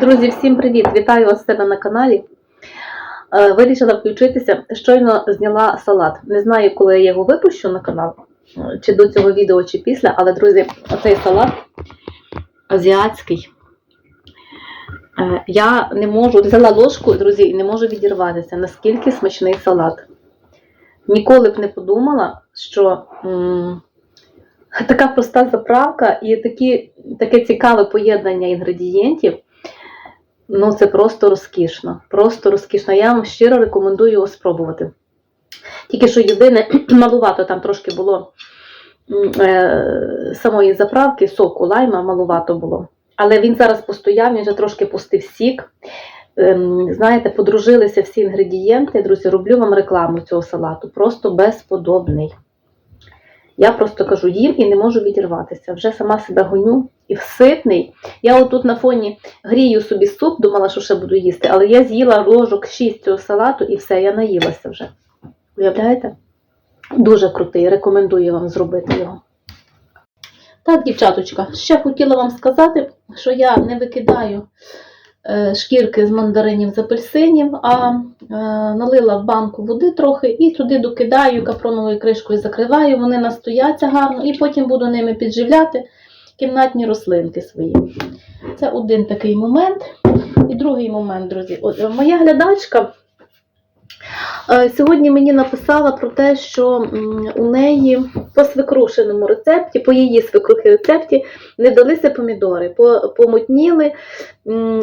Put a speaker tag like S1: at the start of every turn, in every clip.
S1: Друзі, всім привіт! Вітаю вас себе на каналі. Е, Вирішила включитися. Щойно зняла салат. Не знаю, коли я його випущу на канал, е, чи до цього відео, чи після, але, друзі, оцей салат азіатський. Е, Я не можу, взяла ложку, друзі, і не можу відірватися, наскільки смачний салат. Ніколи б не подумала, що м, така проста заправка і такі, таке цікаве поєднання інгредієнтів. Ну, це просто розкішно. Просто розкішно. Я вам щиро рекомендую його спробувати. Тільки що єдине, малувато там трошки було е, самої заправки, соку лайма малувато було. Але він зараз постояв, він вже трошки пустив сік. Ем, знаєте, подружилися всі інгредієнти. Друзі, роблю вам рекламу цього салату. Просто безподобний. Я просто кажу, їм і не можу відірватися. Вже сама себе гоню і ситний. Я отут на фоні грію собі суп, думала, що ще буду їсти, але я з'їла ложок 6 цього салату і все, я наїлася вже. Уявляєте? Дуже крутий, рекомендую вам зробити його. Так, дівчаточка, ще хотіла вам сказати, що я не викидаю шкірки з мандаринів з апельсинів, а е, налила в банку води трохи і туди докидаю капроновою кришкою закриваю, вони настояться гарно, і потім буду ними підживляти кімнатні рослинки свої. Це один такий момент. І другий момент, друзі. Е, моя глядачка е, сьогодні мені написала про те, що у неї по свекрушеному рецепті, по її свекрухи рецепті, не далися помідори, помутніли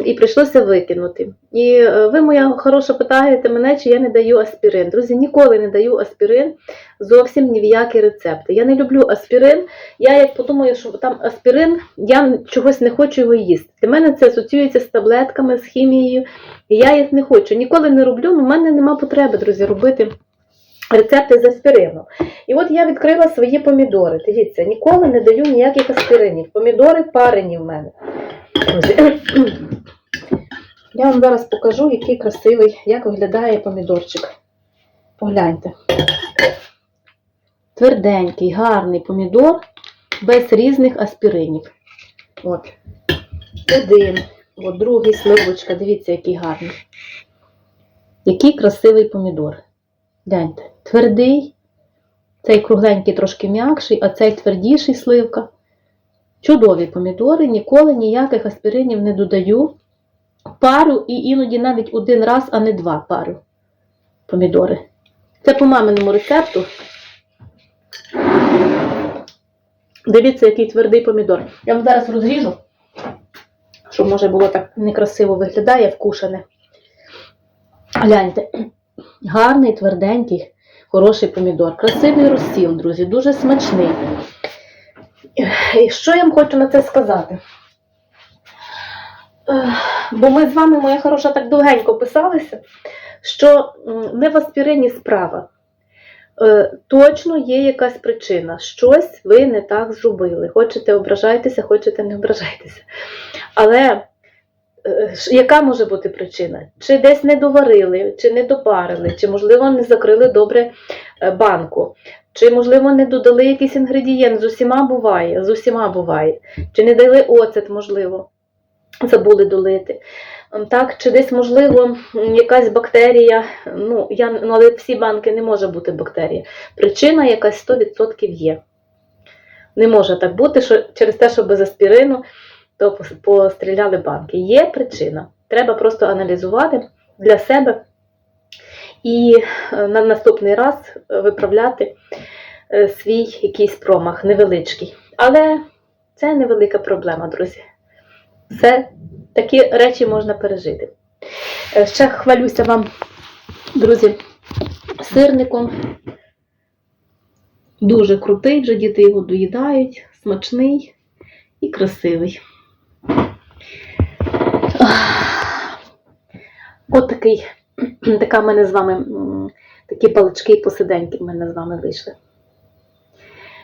S1: і прийшлося викинути. І е, ви, моя хороша, питаєте мене, чи я не даю аспірин. Друзі, ніколи не даю аспірин зовсім ні в які рецепти. Я не люблю аспірин. Я як подумаю, що там аспірин, я чогось не хочу його їсти. Для мене це асоціюється з таблетками, з хімією, і я їх не хочу. Ніколи не роблю, але в мене нема потреби, друзі, робити. Рецепти з аспірину. І от я відкрила свої помідори. Дивіться, ніколи не даю ніяких аспіринів. Помідори парені в мене. Я вам зараз покажу, який красивий, як виглядає помідорчик. Погляньте. Тверденький, гарний помідор без різних аспіринів. От. Один. От другий сливочка. Дивіться, який гарний. Який красивий помідор. Гляньте. Твердий. Цей кругленький трошки м'якший, а цей твердіший сливка. Чудові помідори, ніколи ніяких аспіринів не додаю. Пару і іноді навіть один раз, а не два пару помідори. Це по маминому рецепту. Дивіться, який твердий помідор. Я вам зараз розріжу, щоб може було так некрасиво виглядає, вкушене. Гляньте, гарний, тверденький, хороший помідор. Красивий розсіл, друзі, дуже смачний. І що я вам хочу на це сказати? Бо ми з вами, моя хороша, так довгенько писалися, що не в аспірині справа. Е, Точно є якась причина. Щось ви не так зробили. Хочете ображайтеся, хочете не ображайтеся. Але яка може бути причина? Чи десь не доварили, чи не допарили, чи, можливо, не закрили добре е, банку, чи, можливо, не додали якийсь інгредієнт. З усіма буває, з усіма буває. Чи не дали оцет, можливо, забули долити. Так, чи десь, можливо, якась бактерія, ну, я, ну, але всі банки не може бути бактерія. Причина якась 100% є. Не може так бути, що через те, що без аспірину, то постріляли банки. Є причина. Треба просто аналізувати для себе і е, на наступний раз виправляти е, свій якийсь промах, невеличкий. Але це невелика проблема, друзі. Це такі речі можна пережити. Е, Ще хвалюся вам, друзі, сирником. Дуже крутий, вже діти його доїдають, смачний і красивий. От такий, така в мене з вами, такі палички і посиденьки в мене з вами вийшли.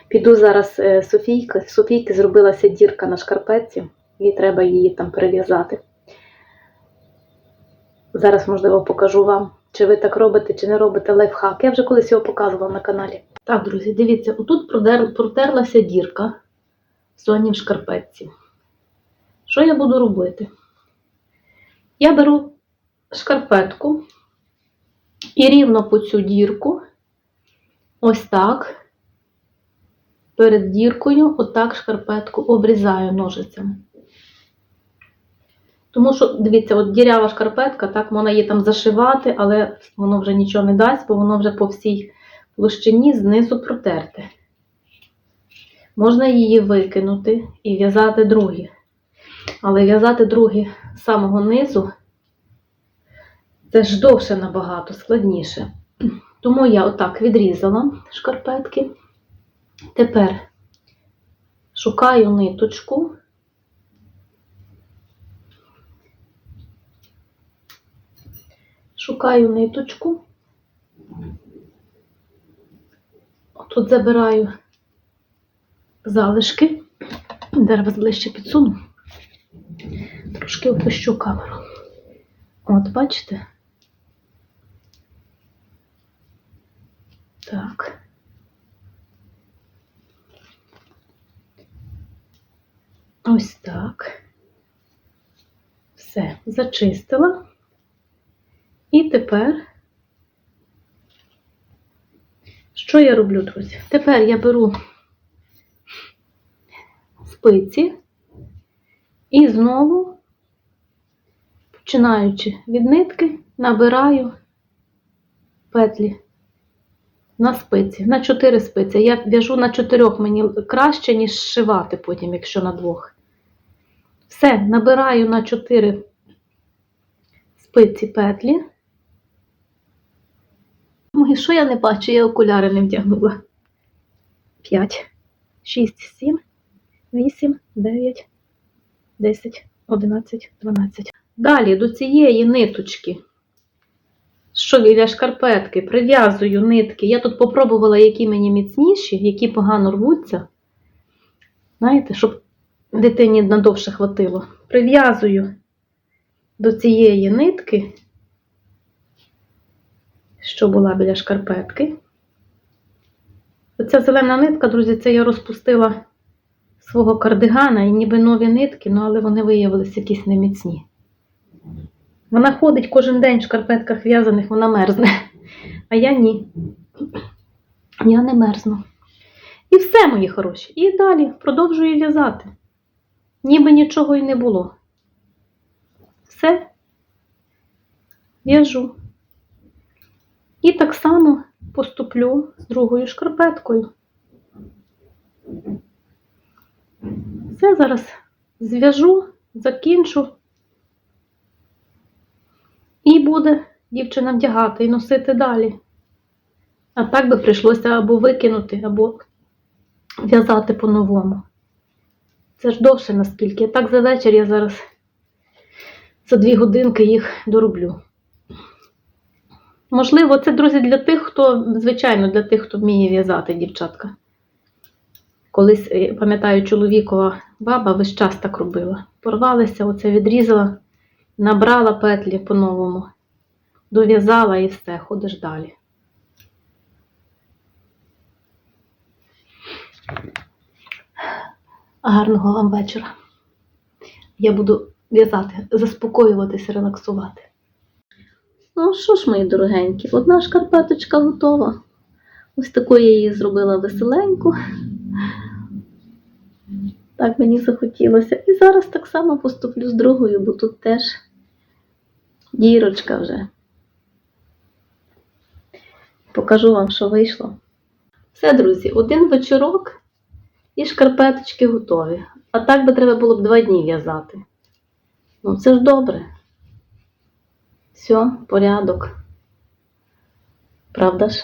S1: Піду зараз е, Софійка. Софійки зробилася дірка на шкарпетці, і треба її там перев'язати. Зараз, можливо, покажу вам, чи ви так робите, чи не робите лайфхак. Я вже колись його показувала на каналі. Так, друзі, дивіться, отут протерлася дірка в Соні в шкарпетці. Що я буду робити? Я беру шкарпетку і рівно по цю дірку, ось так, перед діркою, отак шкарпетку обрізаю ножицями. Тому що, дивіться, от дірява шкарпетка, так, можна її там зашивати, але воно вже нічого не дасть, бо воно вже по всій площині знизу протерте. Можна її викинути і в'язати другі. Але в'язати другі з самого низу це ж довше набагато, складніше. Тому я отак відрізала шкарпетки. Тепер шукаю ниточку. Шукаю ниточку. Тут забираю залишки. Дерева ближче підсуну. Трошки опущу камеру. От, бачите? Так. Ось так. Все, зачистила. І тепер, що я роблю, друзі? Тепер я беру спиці і знову, починаючи від нитки, набираю петлі на спиці, на 4 спиці. Я в'яжу на 4 мені краще, ніж зшивати потім, якщо на двох. Все, набираю на 4 спиці петлі. Ой, що я не бачу, я окуляри не вдягнула. 5, 6, 7, 8, 9, 10, 11, 12. Далі до цієї ниточки, що біля шкарпетки, прив'язую нитки. Я тут попробувала, які мені міцніші, які погано рвуться. Знаєте, щоб дитині надовше хватило. Прив'язую до цієї нитки, що була біля шкарпетки. Оця зелена нитка, друзі, це я розпустила свого кардигана і ніби нові нитки, ну, але вони виявилися якісь неміцні. Вона ходить кожен день в шкарпетках в'язаних, вона мерзне. А я ні. Я не мерзну. І все, мої хороші. І далі продовжую в'язати. Ніби нічого і не було. Все. В'яжу. І так само поступлю з другою шкарпеткою. Все зараз зв'яжу, закінчу. І буде дівчина вдягати і носити далі. А так би прийшлося або викинути, або в'язати по-новому. Це ж довше наскільки. Так за вечір я зараз за дві годинки їх дороблю. Можливо, це, друзі, для тих, хто, звичайно, для тих, хто вміє в'язати, дівчатка. Колись, е, пам'ятаю, чоловікова баба весь час так робила. Порвалася, оце відрізала, набрала петлі по-новому, дов'язала і все, ходиш далі. Гарного вам вечора. Я буду в'язати, заспокоюватися, релаксувати. Ну що ж, мої дорогенькі, одна шкарпеточка готова. Ось таку я її зробила веселеньку. Так мені захотілося. І зараз так само поступлю з другою, бо тут теж дірочка вже. Покажу вам, що вийшло. Все, друзі, один вечорок і шкарпеточки готові. А так би треба було б два дні в'язати. Ну, це ж добре. Все, порядок. Правда ж?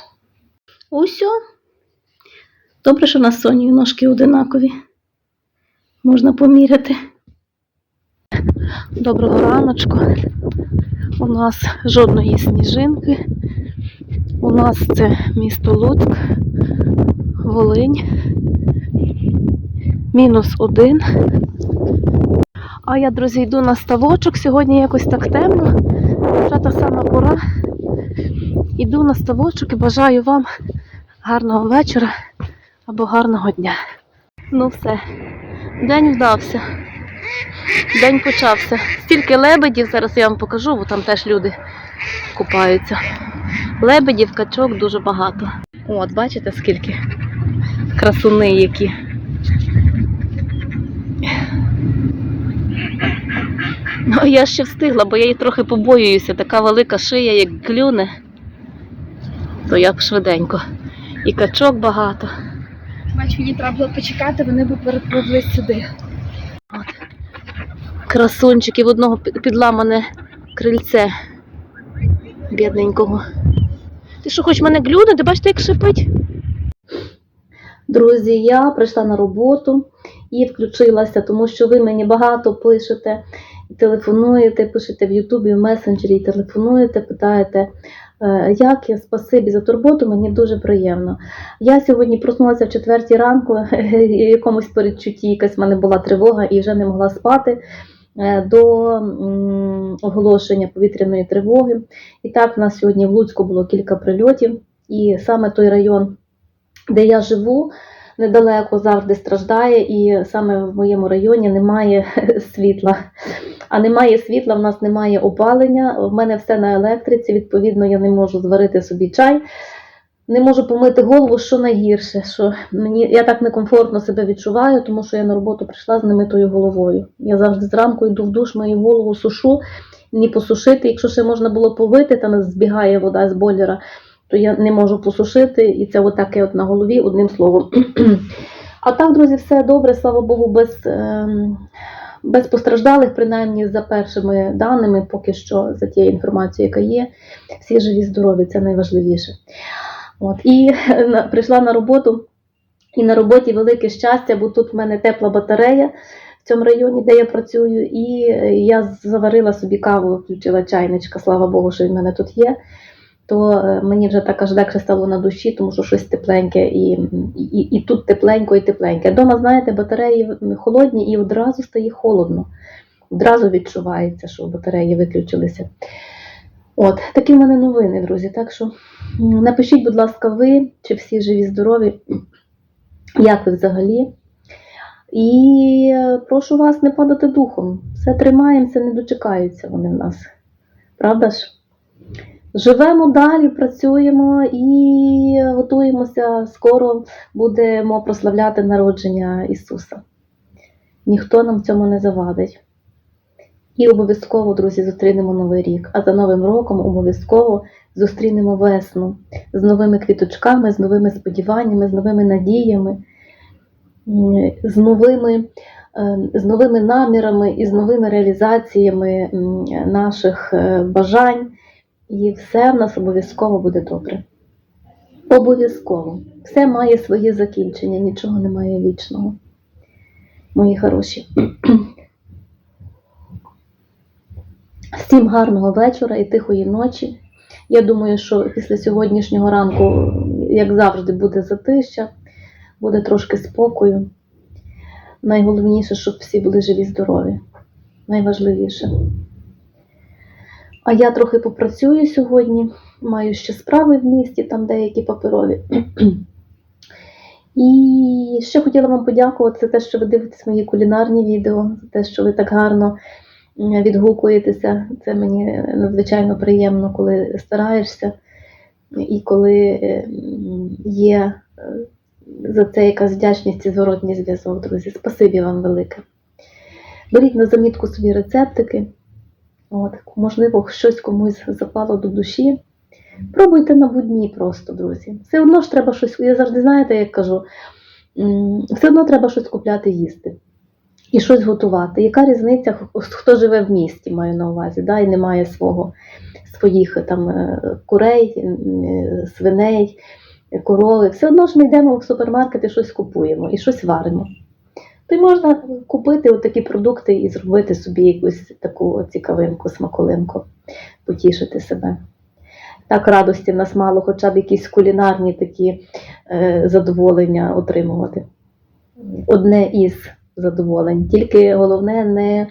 S1: Усьо. Добре, що на Соні ножки одинакові. Можна поміряти. Доброго раночку. У нас жодної сніжинки. У нас це місто Луцьк, Волинь. Мінус один. А я, друзі, йду на ставочок. Сьогодні якось так темно. Вже та сама пора. Іду на ставочок і бажаю вам гарного вечора або гарного дня. Ну все, день вдався. День почався. Стільки лебедів, зараз я вам покажу, бо там теж люди купаються. Лебедів, качок дуже багато. От, бачите, скільки красуни які. Ну, я ще встигла, бо я її трохи побоююся. Така велика шия, як клюне, то як швиденько. І качок багато.
S2: Бач, мені треба було почекати, вони б перепливли сюди.
S1: От. В одного підламане крильце бідненького. Ти що, хоч мене глюнути? Бачите, як шипить? Друзі, я прийшла на роботу і включилася, тому що ви мені багато пишете, телефонуєте, пишете в Ютубі, в месенджері, телефонуєте, питаєте, е, як я, спасибі за турботу, мені дуже приємно. Я сьогодні проснулася в четвертій ранку, в якомусь передчутті якась в мене була тривога і вже не могла спати е, до оголошення повітряної тривоги. І так, в нас сьогодні в Луцьку було кілька прильотів, і саме той район, де я живу, недалеко завжди страждає, і саме в моєму районі немає світла. А немає світла, в нас немає опалення, в мене все на електриці, відповідно, я не можу зварити собі чай. Не можу помити голову, що найгірше, що мені я так некомфортно себе відчуваю, тому що я на роботу прийшла з немитою головою. Я завжди зранку йду в душ, мою голову сушу, ні посушити. Якщо ще можна було повити, там збігає вода з бойлера, то я не можу посушити, і це отаке от на голові, одним словом. А так, друзі, все добре, слава Богу, без, ем, без постраждалих, принаймні за першими даними, поки що за тією інформацією, яка є. Всі живі, здорові, це найважливіше. От, і прийшла на роботу, і на роботі велике щастя, бо тут в мене тепла батарея в цьому районі, де я працюю, і я заварила собі каву, включила чайничка, слава Богу, що в мене тут є. То е, мені вже так аж легше стало на душі, тому що щось тепленьке, і, і, і тут тепленько, і тепленьке. Дома, знаєте, батареї холодні і одразу стає холодно. Одразу відчувається, що батареї виключилися. От, такі в мене новини, друзі. Так що напишіть, будь ласка, ви, чи всі живі, здорові, як ви взагалі. І е, прошу вас не падати духом. Все тримаємося, не дочекаються вони в нас. Правда ж? Живемо далі, працюємо і готуємося. Скоро будемо прославляти народження Ісуса. Ніхто нам цьому не завадить. І обов'язково, друзі, зустрінемо Новий рік. А за Новим роком обов'язково зустрінемо весну з новими квіточками, з новими сподіваннями, з новими надіями, з новими, е, з новими намірами і з новими реалізаціями наших е, бажань. І все в нас обов'язково буде добре. Обов'язково. Все має своє закінчення, нічого немає вічного. Мої хороші. Всім гарного вечора і тихої ночі. Я думаю, що після сьогоднішнього ранку, як завжди, буде затища, буде трошки спокою. Найголовніше, щоб всі були живі, здорові. Найважливіше. А я трохи попрацюю сьогодні, маю ще справи в місті, там деякі паперові. І ще хотіла вам подякувати за те, що ви дивитесь мої кулінарні відео, за те, що ви так гарно відгукуєтеся. Це мені надзвичайно приємно, коли стараєшся і коли є е, за це якась вдячність і зворотній зв'язок, друзі. Спасибі вам велике. Беріть на замітку собі рецептики. От, можливо, щось комусь запало до душі. Пробуйте на будні просто, друзі. Все одно ж треба щось, я завжди знаєте, як кажу, все одно треба щось купляти їсти і щось готувати. Яка різниця, хто живе в місті, маю на увазі, да, і не має свого, своїх там е, курей, свиней, е, корови. Все одно ж ми йдемо в супермаркет і щось купуємо і щось варимо. То й можна купити такі продукти і зробити собі якусь таку цікавинку, смаколинку, потішити себе. Так, радості в нас мало, хоча б якісь кулінарні такі е, задоволення отримувати. Одне із задоволень. Тільки головне не,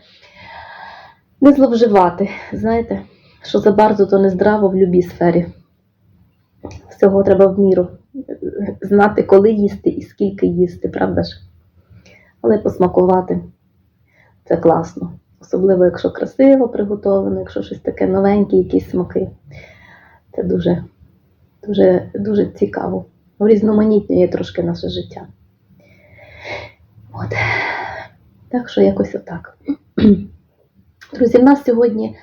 S1: не зловживати. Знаєте, що забарзо, то не здраво в будь-якій сфері. Всього треба в міру е, знати, коли їсти і скільки їсти, правда ж? Але посмакувати Це класно. Особливо, якщо красиво приготовлено, якщо щось таке новеньке, якісь смаки. Це дуже, дуже, дуже цікаво. Урізноманітнює трошки наше життя. От. Так що якось отак. Друзі, в нас сьогодні.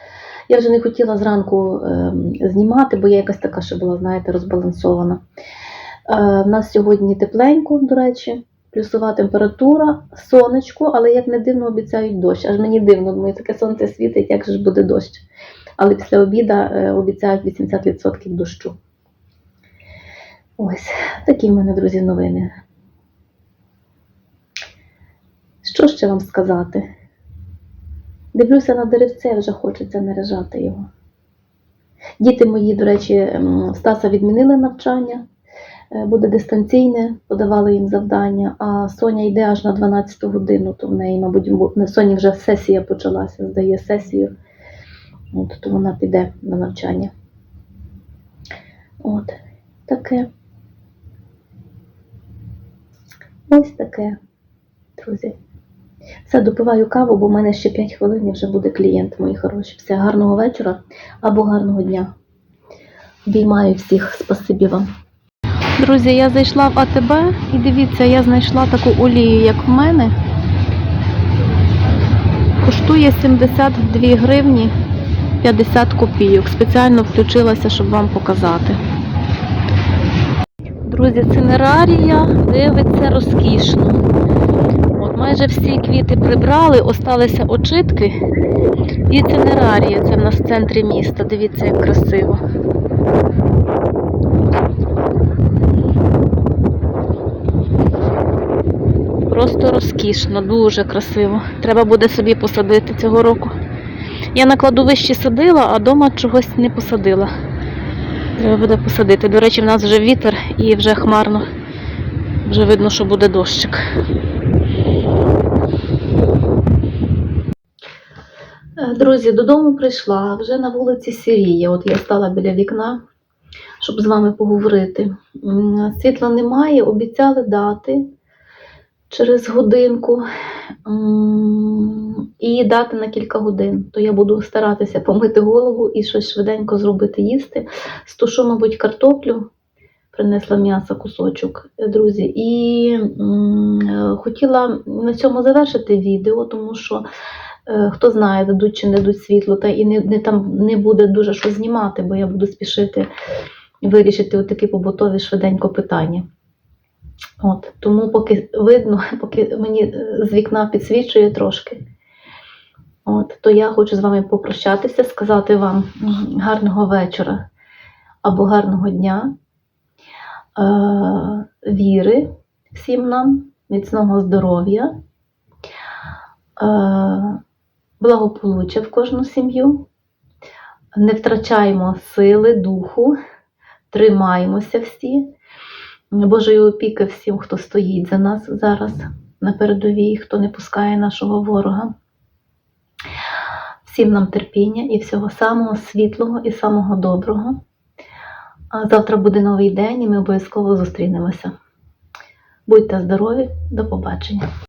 S1: Я вже не хотіла зранку ем, знімати, бо я якась така ще була, знаєте, розбалансована. Е, в нас сьогодні тепленько, до речі, плюсова температура, сонечко, але як не дивно обіцяють дощ. Аж мені дивно, думаю, таке сонце світить, як ж буде дощ. Але після обіда е, обіцяють 80% дощу. Ось, такі в мене, друзі, новини. Що ще вам сказати? Дивлюся на деревце, вже хочеться наряжати його. Діти мої, до речі, Стаса відмінили навчання, буде дистанційне, подавали їм завдання, а Соня йде аж на 12 годину, то в неї, мабуть, бу- на Соні вже сесія почалася, здає сесію, От, то вона піде на навчання. От, таке. Ось таке, друзі. Все, допиваю каву, бо в мене ще 5 хвилин і вже буде клієнт, мої хороші. Все, гарного вечора або гарного дня. Обіймаю всіх, спасибі вам. Друзі, я зайшла в АТБ і дивіться, я знайшла таку олію, як в мене. Коштує 72 гривні 50 копійок. Спеціально включилася, щоб вам показати. Друзі, цинерарія дивиться розкішно. От майже всі квіти прибрали, осталися очитки. І цинерарія, це в нас в центрі міста. Дивіться, як красиво. Просто розкішно, дуже красиво. Треба буде собі посадити цього року. Я на кладовищі садила, а вдома чогось не посадила. Треба буде посадити. До речі, в нас вже вітер і вже хмарно. Вже видно, що буде дощик. Е, Друзі, додому прийшла, вже на вулиці сіріє. От я стала біля вікна, щоб з вами поговорити. Світла немає, обіцяли дати через годинку і дати на кілька годин. То я буду старатися помити голову і щось швиденько зробити їсти. Стушу, мабуть, картоплю. Принесла м'ясо кусочок, е, друзі. І е, хотіла на цьому завершити відео, тому що е, хто знає, дадуть чи не дадуть світло, та і не, не там не буде дуже що знімати, бо я буду спішити вирішити отакі побутові швиденько питання. От, тому поки видно, поки мені е, з вікна підсвічує трошки, от, то я хочу з вами попрощатися, сказати вам гарного вечора або гарного дня, е, віри всім нам, міцного здоров'я, е, благополуччя в кожну сім'ю. Не втрачаємо сили, духу, тримаємося всі. Божої опіки всім, хто стоїть за нас зараз на передовій, хто не пускає нашого ворога. Всім нам терпіння і всього самого світлого і самого доброго. Завтра буде новий день, і ми обов'язково зустрінемося. Будьте здорові, до побачення!